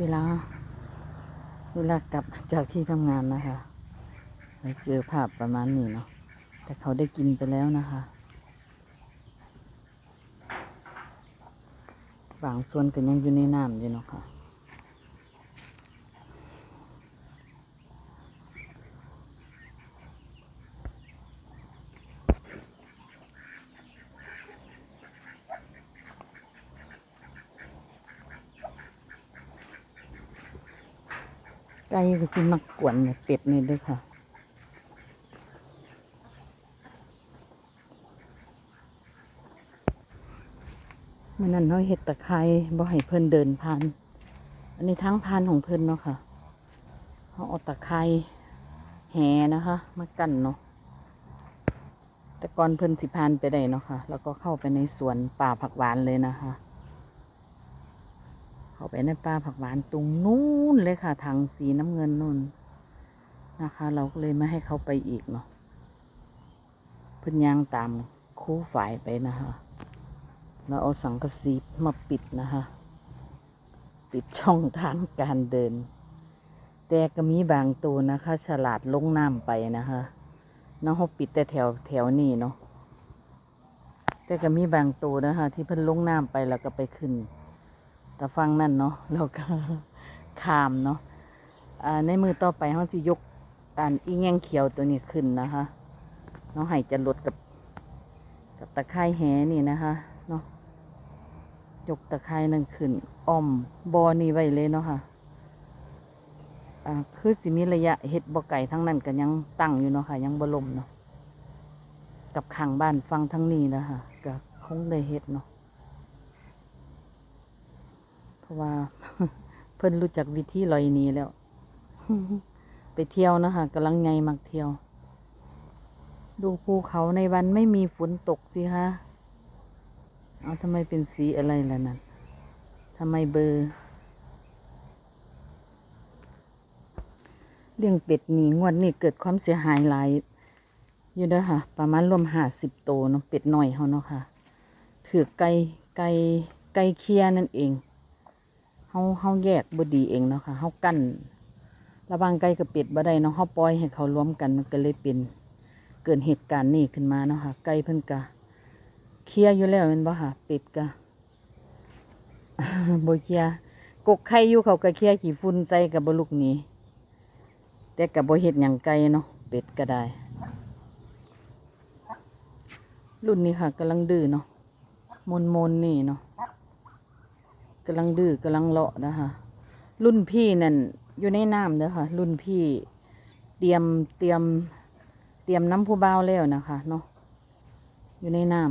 เวลา เวลากลับจากที่ทำงานนะคะเราเจอภาพประมาณนี้เนาะแต่เขาได้กินไปแล้วนะคะ บางส่วนก็ยังอยู่ในน้ำอยู่เนาะค่ะ ไก่ก็สิมักกวนเนี่ยเป็ดนี่ด้วยค่ะ เมื่อนั้นเราเห็ดตะไคร้บ่ให้เพิ่นเดินผ่านอันนี้ทั้งผ่านของเพิ่นเนาะค่ะเขาเอาตะไคร้แหนะคะ มากั้นเนาะแต่ก่อนเพิ่นสิผ่านไปได้เนาะค่ะ แล้วก็เข้าไปในสวนป่าผักหวานเลยนะคะ เข้าไปในป่าผักหวานตรงนู้นเลยค่ะทางสีน้ำเงินนู่นนะคะ เราก็เลยไม่ให้เขาไปอีกเนาะเพิ่นยางตามคู่ฝ่ายไปนะคะเราเอาสังกะสีมาปิดนะคะ ปิดช่องทางการเดิน แต่ก็มีบางตัวนะคะ ฉลาดลงน้ำไปนะคะเนาะเขาปิดแต่แถวแถวนี้เนาะแต่ก็มีบางตัวนะคะ ที่เพิ่นลงน้ำไปแล้วก็ไปขึ้น แต่ฟังนั่นเนาะเราก็ขามเนาะในมือต่อไปเขาจะยกอันอีแง่งเขียวตัวนี้ขึ้นนะคะเนาะให้จะลดกับ กับตะไคร้แหนี่นะคะเนาะยกตะไคร้นั่นขึ้นอ้อมบอนี่ไว้เลยเนาะค่ะอ่าคือสิมีระยะเห็ดบ่ไก่ทั้งนั้นก็ยังตั้งอยู่เนาะค่ะ ยังบ่ลมเนาะกับข้างบ้านฟังทั้งนี้นะคะก็คงได้เห็ดเนาะ ราะว่า เพิ่นรู้จักวิธีลอยนี้แล้ว ไปเที่ยวนะคะกำลังไงมักเที่ยว ดูภูเขาในวันไม่มีฝนตกสิคะเอาทำไมเป็นสีอะไรล่ะนั่นทำไมเบอร์ เรื่องเป็ดหนีงวดนี่เกิดความเสียหายหลายอยู่ด้ค่ะ ประมาณรวมห้าสิบโตวเนาะเป็ดหน่อยเขาเนาะค่ะถือไก่ไก่ไก่เคียนั่นเอง เฮาเฮาแยกบดีเองเนาะค่ะเฮากั้นระว่างไก่กับเป็ดบ่ได้เนาะเฮาปล่อยให้เขารวมกันมันก็เลยเป็นเกิดเหตุการณ์นี้ขึ้นมาเนาะค่ะไก่เพิ่นกะเคลียอยู่แล้วแมันบ่ค่ะเป็ดกะบ่เคลียกกไข่อยู่เขาก็เคลียขี้ฝุ่นใส่กับบ่ลุกหนีแต่กับบ่เฮ็ดหยังไก่เนาะเป็ดก็ได้ รุ่นนี้ค่ะกำลังดื้อเนาะมนมนๆนี่เนาะำลังดื้อกำลังเลาะนะคะ รุ่นพี่นั่นอยู่ในน้ำเด้อค่ะ รุ่นพี่ เตรียมเตรียม เตรียมน้ำผู้เบาแล้วนะคะเนาะอยู่ในน้